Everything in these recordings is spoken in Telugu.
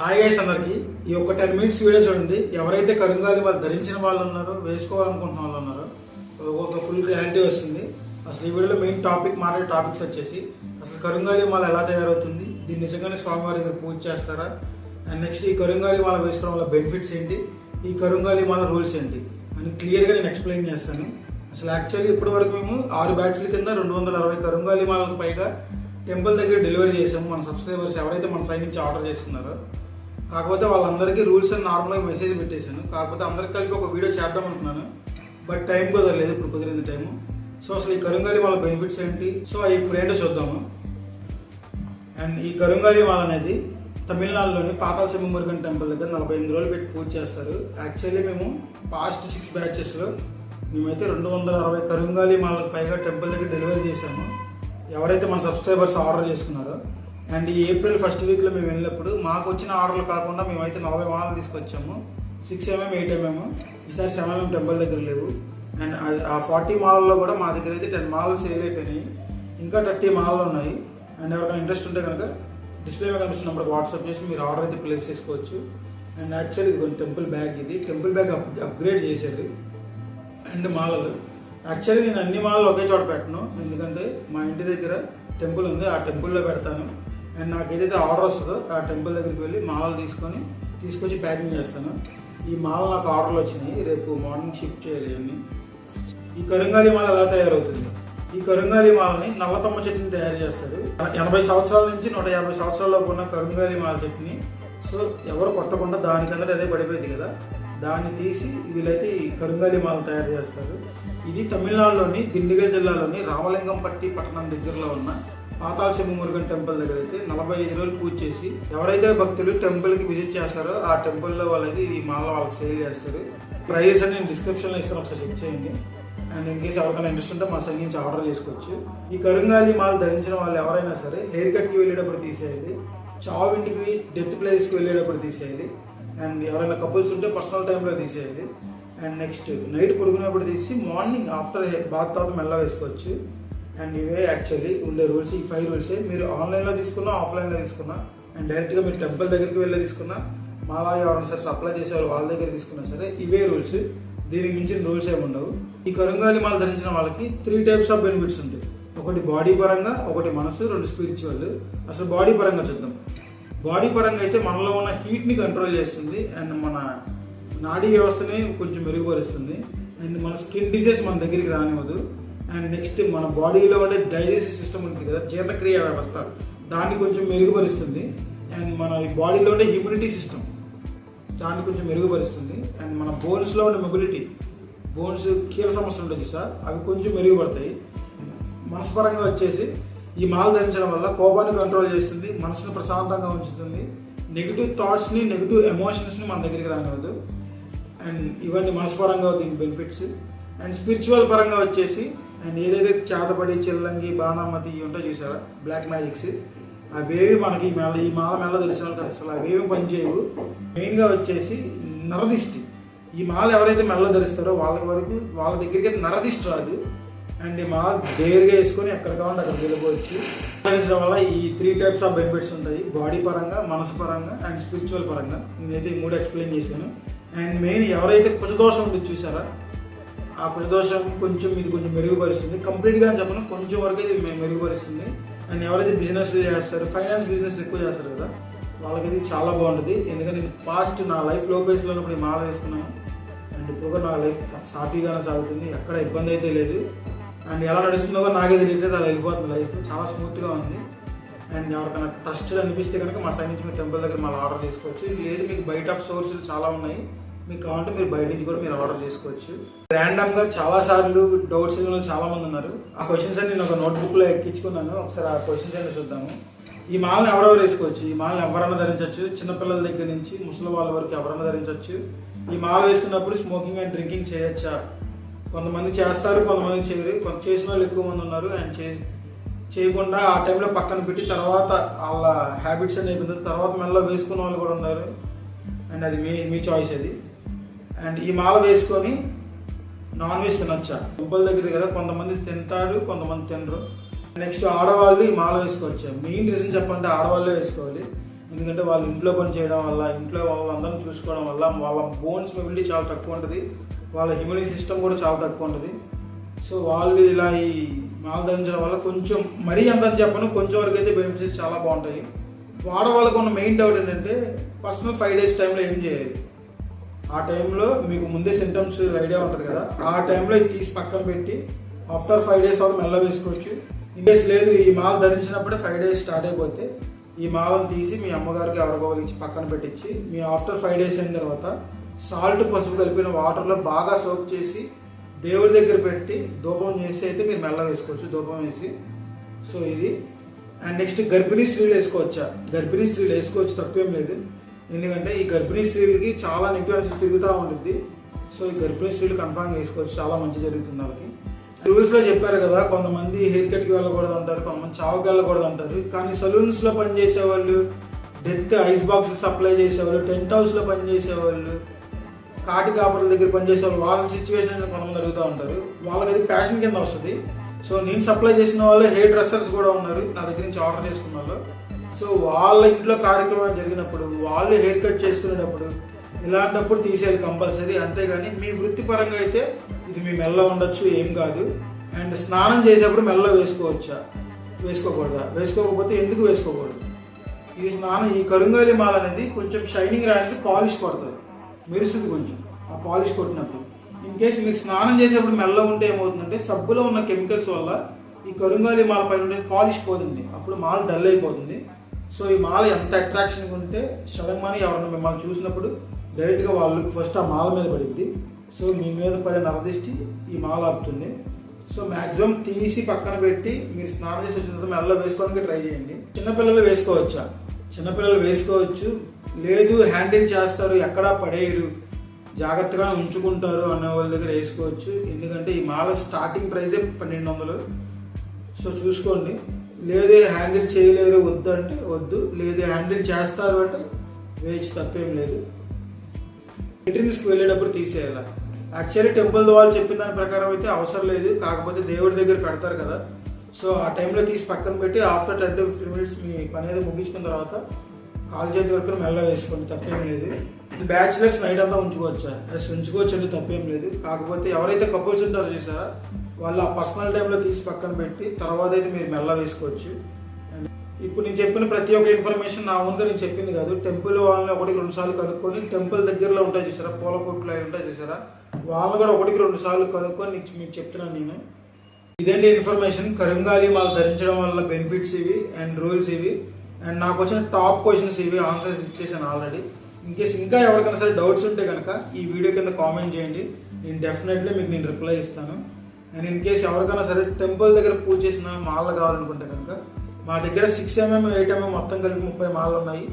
హాయ్ గైస్ అందరికి. ఈ ఒక టెన్ మినిట్స్ వీడియో చూడండి. ఎవరైతే కరుంగాలి వాళ్ళు ధరించిన వాళ్ళు ఉన్నారో వేసుకోవాలనుకుంటున్న వాళ్ళు ఉన్నారో ఒక ఫుల్ క్లారిటీ వస్తుంది. అసలు ఈ వీడియోలో మెయిన్ టాపిక్ మాట్లాడే టాపిక్స్ వచ్చేసి అసలు కరుంగాలి మాల ఎలా తయారవుతుంది? దీన్ని నిజంగానే స్వామివారి దగ్గర పూజ చేస్తారా? అండ్ నెక్స్ట్ ఈ కరుంగాలి మాల వేసుకోవడం వల్ల బెనిఫిట్స్ ఏంటి? ఈ కరుంగాలి మాల రూల్స్ ఏంటి? అని క్లియర్గా నేను ఎక్స్ప్లెయిన్ చేస్తాను. అసలు యాక్చువల్లీ ఇప్పటి వరకు మేము ఆరు బ్యాచ్ల కింద రెండు వందల అరవై కరుంగాలి మాలకు పైగా టెంపుల్ దగ్గర డెలివరీ చేసాము మన సబ్స్క్రైబర్స్ ఎవరైతే మన సైడ్ నుంచి ఆర్డర్ చేసుకున్నారో కాకపోతే వాళ్ళందరికీ రూల్స్ అని నార్మల్గా మెసేజ్ పెట్టేశాను. కాకపోతే అందరికి కలిపి ఒక వీడియో చేద్దాం అనుకున్నాను. బట్ టైం కుదరలేదు ఇప్పుడు కుదిరింది టైము సో అసలు ఈ కరుంగాలి వాళ్ళ బెనిఫిట్స్ ఏంటి? సో అవి ఇప్పుడు ఏంటో చూద్దాము. అండ్ ఈ కరుంగాలి మాల అనేది తమిళనాడులోని పాతాల సింహ మురుగన్ టెంపుల్ దగ్గర నలభై ఎనిమిది రోజులు పెట్టి పూజ చేస్తారు. యాక్చువల్లీ మేము పాస్ట్ సిక్స్ బ్యాచెస్లో మేమైతే రెండు వందల అరవై కరుంగాలి మాలకు పైగా టెంపుల్ దగ్గర డెలివరీ చేశాము. ఎవరైతే మన సబ్స్క్రైబర్స్ ఆర్డర్ చేసుకున్నారో అండ్ ఈ ఏప్రిల్ ఫస్ట్ వీక్లో మేము వెళ్ళినప్పుడు మాకు వచ్చిన ఆర్డర్లు కాకుండా మేమైతే నలభై వాహనాలు తీసుకొచ్చాము. సిక్స్ ఎంఎం ఎయిట్ ఎంఎం ఈసారి సెవెన్ ఎంఎం టెంపుల్ దగ్గర లేవు. అండ్ ఆ ఫార్టీ మాల్లో కూడా మా దగ్గర అయితే టెన్ మాల్స్ సేల్ అయిపోయినాయి. ఇంకా థర్టీ మాల్లో ఉన్నాయి. అండ్ ఎవరికైనా ఇంట్రెస్ట్ ఉంటే కనుక డిస్ప్లే మీద కనిపిస్తున్న నెంబర్కి వాట్సాప్ చేసి మీరు ఆర్డర్ అయితే ప్లేస్ చేసుకోవచ్చు. అండ్ యాక్చువల్లీ ఇది టెంపుల్ బ్యాగ్ ఇది. టెంపుల్ బ్యాగ్ అప్ అప్గ్రేడ్ చేశారు. అండ్ మాలలు. యాక్చువల్లీ నేను అన్ని మాలలు ఒకే చోట పెట్టను. ఎందుకంటే మా ఇంటి దగ్గర టెంపుల్ ఉంది. ఆ టెంపుల్లో పెడతాను. అండ్ నాకు ఏదైతే ఆర్డర్ వస్తుందో ఆ టెంపుల్ దగ్గరికి వెళ్ళి మాలలు తీసుకొని తీసుకొచ్చి ప్యాకింగ్ చేస్తాను. ఈ మాల నాకు ఆర్డర్లు వచ్చినాయి. రేపు మార్నింగ్ షిఫ్ట్ చేయాలి అన్ని ఈ కరుంగాలి మాల ఎలా తయారవుతుంది? ఈ కరుంగాలి మాలని నల్లతమ్మ చెట్టుని తయారు చేస్తారు. ఎనభై సంవత్సరాల నుంచి నూట యాభై సంవత్సరాల్లోపు ఉన్న కరుంగాలి మాల చెట్టుని సో ఎవరు కొట్టకుండా దానికందరూ అదే పడిపోయింది కదా. దాన్ని తీసి వీళ్ళైతే ఈ కరుంగాలి మాల తయారు చేస్తారు. ఇది తమిళనాడులోని దిండిగల్ జిల్లాలోని రామలింగంపట్టి పట్టణం దగ్గరలో ఉన్న పాతాళ మురుగన్ టెంపుల్ దగ్గర అయితే నలభై ఐదు రోజులు పూజ చేసి ఎవరైతే భక్తులు టెంపుల్కి విజిట్ చేస్తారో ఆ టెంపుల్లో వాళ్ళైతే ఈ మాల వాళ్ళకి సేల్ చేస్తారు. ప్రైస్ అని నేను డిస్క్రిప్షన్లో ఇస్తాను ఒకసారి చెక్ చేయండి. అండ్ ఇన్ కేసు ఎవరికైనా ఇంట్రెస్ట్ ఉంటే మా సైడ్ నుంచి ఆర్డర్ చేసుకోవచ్చు. ఈ కరుంగాలి మాల ధరించిన వాళ్ళు ఎవరైనా సరే హెయిర్ కట్కి వెళ్ళేటప్పుడు తీసేయాలి చావింటికి డెత్ ప్లేస్కి వెళ్ళేటప్పుడు తీసేయాలి అండ్ ఎవరైనా కపుల్స్ ఉంటే పర్సనల్ టైంలో తీసేయాలి అండ్ నెక్స్ట్ నైట్ పడుకునేప్పుడు తీసి మార్నింగ్ ఆఫ్టర్ బాత్ తర్వాత మెల్ల వేసుకోవచ్చు. అండ్ ఇవే యాక్చువల్లీ ఉండే రూల్స్ ఈ ఫైవ్ రూల్సే మీరు ఆన్లైన్లో తీసుకున్నా ఆఫ్లైన్లో తీసుకున్నా అండ్ డైరెక్ట్గా మీరు టెంపుల్ దగ్గరికి వెళ్ళి తీసుకున్నా మాలా ఎవరైనా సరే సప్లై చేసే వాళ్ళు వాళ్ళ దగ్గర తీసుకున్నా సరే ఇవే రూల్స్ దీనికి మించిన రూల్స్ ఏమి ఉండవు. ఈ కరుంగాలి మాల ధరించిన వాళ్ళకి త్రీ టైప్స్ ఆఫ్ బెనిఫిట్స్ ఉంటాయి. ఒకటి బాడీ పరంగా ఒకటి మనసు రెండు స్పిరిచువల్ అసలు బాడీ పరంగా చూద్దాం. బాడీ పరంగా అయితే మనలో ఉన్న హీట్ని కంట్రోల్ చేస్తుంది అండ్ మన నాడీ వ్యవస్థని కొంచెం మెరుగుపరుస్తుంది. అండ్ మన స్కిన్ డిసీజ్ మన దగ్గరికి రానివ్వదు. అండ్ నెక్స్ట్ మన బాడీలో ఉండే డైజెస్టివ్ సిస్టమ్ ఉంటుంది కదా జీర్ణక్రియ వ్యవస్థ. దాన్ని కొంచెం మెరుగుపరుస్తుంది. అండ్ మన ఈ బాడీలో ఉండే ఇమ్యూనిటీ సిస్టమ్ దాన్ని కొంచెం మెరుగుపరుస్తుంది. అండ్ మన బోన్స్లో ఉండే మొబిలిటీ బోన్స్ కీల సమస్యలు ఉంటుంది సార్. అవి కొంచెం మెరుగుపడతాయి. మనస్పరంగా వచ్చేసి ఈ మాల ధరించడం వల్ల కోపాన్ని కంట్రోల్ చేస్తుంది మనసును ప్రశాంతంగా ఉంచుతుంది. నెగిటివ్ థాట్స్ని నెగిటివ్ ఎమోషన్స్ని మన దగ్గరికి రానివ్వదు. అండ్ ఇవన్నీ మనస్పరంగా దీని బెనిఫిట్స్ అండ్ స్పిరిచువల్ పరంగా వచ్చేసి అండ్ ఏదైతే చేతపడి చిల్లంగి బాణామతి ఇవి ఉంటాయో చూసారా? బ్లాక్ మ్యాజిక్స్ అవేవి మనకి మెల్ల ఈ మాల మెల్ల తెలిసిన వాళ్ళకి అసలు అవేవి పనిచేయవు. మెయిన్గా వచ్చేసి నరదిష్టి. ఈ మాల ఎవరైతే మెల్ల ధరిస్తారో వాళ్ళ వరకు వాళ్ళ దగ్గరికి అయితే నరదిష్టి రాదు. అండ్ మా డేర్గా వేసుకొని ఎక్కడ కావాలంటే అక్కడ వెళ్ళిపోవచ్చు. ధరించడం వల్ల ఈ త్రీ టైప్స్ ఆఫ్ బెనిఫిట్స్ ఉంటాయి. బాడీ పరంగా మనసు పరంగా అండ్ స్పిరిచువల్ పరంగా. నేనైతే మూడు ఎక్స్ప్లెయిన్ చేశాను. అండ్ మెయిన్ ఎవరైతే కుజదోషం ఉంటుంది చూసారా? ఆ కుజదోషం కొంచెం ఇది కొంచెం మెరుగుపరుస్తుంది. కంప్లీట్గా అని చెప్పను. కొంచెం వరకు ఇది మెరుగుపరుస్తుంది. అండ్ ఎవరైతే బిజినెస్ చేస్తారు ఫైనాన్స్ బిజినెస్ ఎక్కువ చేస్తారు కదా వాళ్ళకి ఇది చాలా బాగుంటుంది. ఎందుకంటే నేను పాస్ట్ నా లైఫ్లో ఫేస్లో ఉన్నప్పుడు మాల వేసుకున్నాను. అండ్ ఇప్పుడు నా లైఫ్ సాఫీగానే సాగుతుంది. ఎక్కడ ఇబ్బంది అయితే లేదు. అండ్ ఎలా నడుస్తుందో కూడా నాకే తెలియట్లేదు అలా వెళ్ళిపోతుంది లైఫ్ చాలా స్మూత్గా ఉంది. అండ్ ఎవరికైనా ట్రస్టెడ్ అనిపిస్తే కనుక మా సైడ్ నుంచి మీరు టెంపుల్ దగ్గర మళ్ళీ ఆర్డర్ చేసుకోవచ్చు. లేదు మీకు బయట ఆఫ్ సోర్సులు చాలా ఉన్నాయి. మీకు కావాలంటే మీరు బయట నుంచి కూడా మీరు ఆర్డర్ చేసుకోవచ్చు. ర్యాండమ్గా చాలా సార్లు డౌట్స్ చాలా మంది ఉన్నారు. ఆ క్వశ్చన్స్ అన్ని నేను ఒక నోట్బుక్లో ఎక్కించుకున్నాను. ఒకసారి ఆ క్వశ్చన్స్ అన్ని చూద్దాము. ఈ మాలను ఎవరెవరు వేసుకోవచ్చు? ఈ మాలను ఎవరైనా ధరించవచ్చు? చిన్నపిల్లల దగ్గర నుంచి ముసలి వాళ్ళ వరకు ఎవరైనా ధరించవచ్చు? ఈ మాల వేసుకున్నప్పుడు స్మోకింగ్ అండ్ డ్రింకింగ్ చేయొచ్చా? కొంతమంది చేస్తారు కొంతమంది చేయరు. కొంత చేసిన వాళ్ళు ఎక్కువ మంది ఉన్నారు. అండ్ చే చేయకుండా ఆ టైంలో పక్కన పెట్టి తర్వాత వాళ్ళ హ్యాబిట్స్ అని అయిపోయిన తర్వాత మెల్ల వేసుకున్న వాళ్ళు కూడా ఉన్నారు. అండ్ అది మీ మీ చాయిస్ అది. అండ్ ఈ మాల వేసుకొని నాన్ వెజ్ తినొచ్చా? దుబ్బల దగ్గర కదా కొంతమంది తింటారు కొంతమంది తినరు. నెక్స్ట్ ఆడవాళ్ళు ఈ మాల వేసుకోవచ్చా? మెయిన్ రీజన్ చెప్పంటే ఆడవాళ్ళే వేసుకోవాలి. ఎందుకంటే వాళ్ళు ఇంట్లో పని చేయడం వల్ల ఇంట్లో వాళ్ళందరిని చూసుకోవడం వల్ల వాళ్ళ బోన్స్ మొబిలిటీ చాలా తక్కువ ఉంటుంది. వాళ్ళ ఇమ్యూనిటీ సిస్టమ్ కూడా చాలా తక్కువ ఉంటుంది. సో వాళ్ళు ఇలా ఈ మాల ధరించడం వల్ల కొంచెం మరీ అంత చెప్పను కొంచెం వరకు అయితే బెనిఫిట్స్ చాలా బాగుంటాయి. వాడ వాళ్ళకు ఉన్న మెయిన్ డౌట్ ఏంటంటే పర్సనల్ ఫైవ్ డేస్ టైంలో ఏం చేయాలి? ఆ టైంలో మీకు ముందే సింటమ్స్ ఐడియా ఉంటుంది కదా ఆ టైంలో ఇది తీసి పక్కన పెట్టి ఆఫ్టర్ ఫైవ్ డేస్ వరకు మెల్ల వేసుకోవచ్చు. ఇన్ కేస్ లేదు ఈ మాల ధరించినప్పుడే ఫైవ్ డేస్ స్టార్ట్ అయిపోతే ఈ మాలను తీసి మీ అమ్మగారికి ఎవరికో ఇచ్చి పక్కన పెట్టించి మీ ఆఫ్టర్ ఫైవ్ డేస్ అయిన తర్వాత సాల్ట్ పసుపు కలిపిన వాటర్లో బాగా సోప్ చేసి దేవుడి దగ్గర పెట్టి ధూపం చేసి అయితే మీరు మెల్ల వేసుకోవచ్చు ధూపం వేసి. సో ఇది. అండ్ నెక్స్ట్ గర్భిణీ స్త్రీలు వేసుకోవచ్చా? గర్భిణీ స్త్రీలు వేసుకోవచ్చు తప్పేం లేదు. ఎందుకంటే ఈ గర్భిణీ స్త్రీలకి చాలా నెగిటివ్ తిరుగుతూ ఉంటుంది సో ఈ గర్భిణీ స్త్రీలు కన్ఫామ్ వేసుకోవచ్చు చాలా మంచి జరుగుతుంది వాళ్ళకి. రూల్స్లో చెప్పారు కదా కొంతమంది హెయిర్ కట్కి వెళ్ళకూడదు అంటారు కొంతమంది చావుకి వెళ్ళకూడదు అంటారు. కానీ సలూన్స్లో పనిచేసేవాళ్ళు వాళ్ళు డెత్ ఐస్ బాక్స్ సప్లై చేసేవాళ్ళు టెంట్ హౌస్లో పనిచేసేవాళ్ళు కాటి కాపుల దగ్గర పనిచేసే వాళ్ళు వాళ్ళ సిచ్యువేషన్ కొంతమంది అడుగుతూ ఉంటారు. వాళ్ళకి అది ప్యాషన్ కింద వస్తుంది. సో నేను సప్లై చేసిన వాళ్ళు హెయిర్ డ్రెస్సర్స్ కూడా ఉన్నారు. నా దగ్గర నుంచి ఆర్డర్ చేసుకున్న వాళ్ళు. సో వాళ్ళ ఇంట్లో కార్యక్రమం జరిగినప్పుడు వాళ్ళు హెయిర్ కట్ చేసుకునేటప్పుడు ఇలాంటప్పుడు తీసేయాలి కంపల్సరీ అంతేగాని మీ వృత్తిపరంగా అయితే ఇది మీ మెల్ల ఉండొచ్చు ఏం కాదు. అండ్ స్నానం చేసేప్పుడు మెల్ల వేసుకోవచ్చా? వేసుకోకూడదా? వేసుకోకపోతే ఎందుకు వేసుకోకూడదు? ఈ స్నానం ఈ కరుంగాలి మాల అనేది కొంచెం షైనింగ్ రావడానికి పాలిష్ కొడుతుంది. మెరుస్తుంది కొంచెం. ఆ పాలిష్ కొట్టినప్పుడు. ఇన్ కేసు మీరు స్నానం చేసేప్పుడు మెల్ల ఉంటే ఏమవుతుందంటే సబ్బులో ఉన్న కెమికల్స్ వల్ల ఈ కరుంగాలి మాల పైన ఉండే పాలిష్ పోతుంది. అప్పుడు మాల డల్ అయిపోతుంది. సో ఈ మాల ఎంత అట్రాక్షన్గా ఉంటే సడన్ మనీ ఎవరైనా మిమ్మల్ని చూసినప్పుడు డైరెక్ట్గా వాళ్ళు ఫస్ట్ ఆ మాల మీద పడింది సో మీ మీద పడే నరదిష్టి ఈ మాల ఆపుతుంది. సో మాక్సిమం తీసి పక్కన పెట్టి మీరు స్నానం చేసి వచ్చిన తర్వాత మెల్ల వేసుకోవడానికి ట్రై చేయండి. చిన్నపిల్లలు వేసుకోవచ్చా? చిన్నపిల్లలు వేసుకోవచ్చు. లేదు హ్యాండిల్ చేస్తారు ఎక్కడా పడేయరు. జాగ్రత్తగా ఉంచుకుంటారు అనే వాళ్ళ దగ్గర వేసుకోవచ్చు. ఎందుకంటే ఈ మాల స్టార్టింగ్ ప్రైజే పన్నెండు వందలు. సో చూసుకోండి. లేదు హ్యాండిల్ చేయలేరు వద్దు అంటే వద్దు. లేదు హ్యాండిల్ చేస్తారు అంటే వేచి తప్పేం లేదు. మెటీరియల్స్కి వెళ్ళేటప్పుడు తీసేయాలి? యాక్చువల్లీ టెంపుల్ వాళ్ళు చెప్పిన దాని ప్రకారం అయితే అవసరం లేదు. కాకపోతే దేవుడి దగ్గర పెడతారు కదా. సో ఆ టైంలో తీసి పక్కన పెట్టి after ten to fifteen minutes మీ పని అనేది ముగించుకున్న తర్వాత కాల్ చేతి వరకు మెల్ల వేసుకోండి. తప్పేం లేదు. బ్యాచులర్స్ నైట్ అంతా ఉంచుకోవచ్చా? అసలు ఉంచుకోవచ్చు అండి తప్పేం లేదు. కాకపోతే ఎవరైతే కపుల్స్ ఉంటారో చూసారా వాళ్ళు ఆ పర్సనల్ టైంలో తీసి పక్కన పెట్టి తర్వాత అయితే మీరు మెల్ల వేసుకోవచ్చు. ఇప్పుడు నేను చెప్పిన ప్రతి ఒక్క ఇన్ఫర్మేషన్ నా ముందు నేను చెప్పింది కాదు. టెంపుల్ వాళ్ళని ఒకటికి రెండు సార్లు కనుక్కొని టెంపుల్ దగ్గరలో ఉంటాయి చూసారా? పూల కొట్లు అవి ఉంటాయి చూసారా? వాళ్ళని కూడా ఒకటికి రెండు సార్లు కనుక్కొని నీకు మీకు చెప్తున్నాను నేను. ఇదేంటి ఇన్ఫర్మేషన్. కరింగాలి మాల ధరించడం వల్ల బెనిఫిట్స్ ఇవి అండ్ రూల్స్ ఇవి. అండ్ నాకు వచ్చిన టాప్ క్వశ్చన్స్ ఇవి ఆన్సర్స్ ఇచ్చేసాను ఆల్రెడీ. ఇన్కేస్ ఇంకా ఎవరికైనా సరే డౌట్స్ ఉంటే కనుక ఈ వీడియో కింద కామెంట్ చేయండి. నేను డెఫినెట్లీ మీకు నేను రిప్లై ఇస్తాను. అండ్ ఇన్ కేస్ ఎవరికైనా సరే టెంపుల్ దగ్గర పూజ చేసిన మాలలు కావాలనుకుంటే కనుక మా దగ్గర సిక్స్ ఎంఎం ఎయిట్ ఎంఎం మొత్తం కలిపి ముప్పై మాలలు ఉన్నాయి.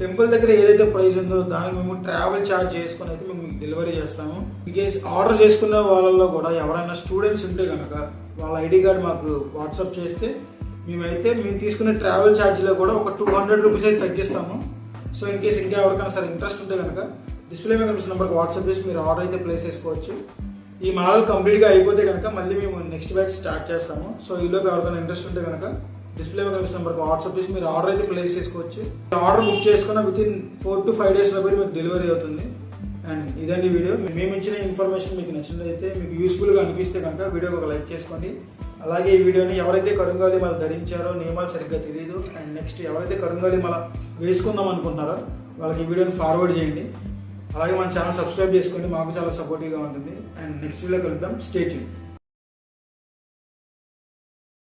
టెంపుల్ దగ్గర ఏదైతే ప్రైస్ ఉందో దానికి మేము ట్రావెల్ ఛార్జ్ చేసుకుని అయితే మేము డెలివరీ చేస్తాము. ఇన్ కేస్ ఆర్డర్ చేసుకున్న వాళ్ళల్లో కూడా ఎవరైనా స్టూడెంట్స్ ఉంటే కనుక వాళ్ళ ఐడి కార్డ్ మాకు వాట్సాప్ చేస్తే మేమైతే మేము తీసుకునే ట్రావెల్ ఛార్జీలో కూడా ఒక టూ హండ్రెడ్ రూపీస్ అయితే తగ్గిస్తాము. సో ఇన్ కేస్ ఇంకా ఎవరికైనా సరే ఇంట్రెస్ట్ ఉంటే కనుక డిస్ప్లే మీద కనిపిస్తున్న నెంబర్కి వాట్సాప్ చేసి మీరు ఆర్డర్ అయితే ప్లేస్ చేసుకోవచ్చు. ఈ మాల్ కంప్లీట్గా అయిపోతే కనుక మళ్ళీ మేము నెక్స్ట్ బ్యాచ్ స్టార్ట్ చేస్తాము. సో ఈలోపు ఎవరికైనా ఇంట్రెస్ట్ ఉంటే కనుక డిస్ప్లే మీద కనిపిస్తున్న నెంబర్కి వాట్సాప్ చేసి మీరు ఆర్డర్ అయితే ప్లేస్ చేసుకోవచ్చు. ఆర్డర్ బుక్ చేసుకున్న within four to five డేస్లో లోపల మీకు డెలివరీ అవుతుంది. అండ్ ఇదండి వీడియో. మేము ఇచ్చిన ఇన్ఫర్మేషన్ మీకు నచ్చినట్లయితే మీకు యూస్ఫుల్గా అనిపిస్తే కనుక వీడియోకి ఒక లైక్ చేసుకోండి. అలాగే ఈ వీడియోని ఎవరైతే కరుంగాలి మల ధరించారో నియమాలు సరిగ్గా తెలియదు అండ్ నెక్స్ట్ ఎవరైతే కరుంగాలి మల వేసుకుందాం అనుకుంటున్నారో వాళ్ళకి ఈ వీడియోని ఫార్వర్డ్ చేయండి. అలాగే మన ఛానల్ సబ్స్క్రైబ్ చేసుకోండి. మాకు చాలా సపోర్టివ్గా ఉంటుంది. అండ్ నెక్స్ట్ వీడియో కలుద్దాం. స్టేట్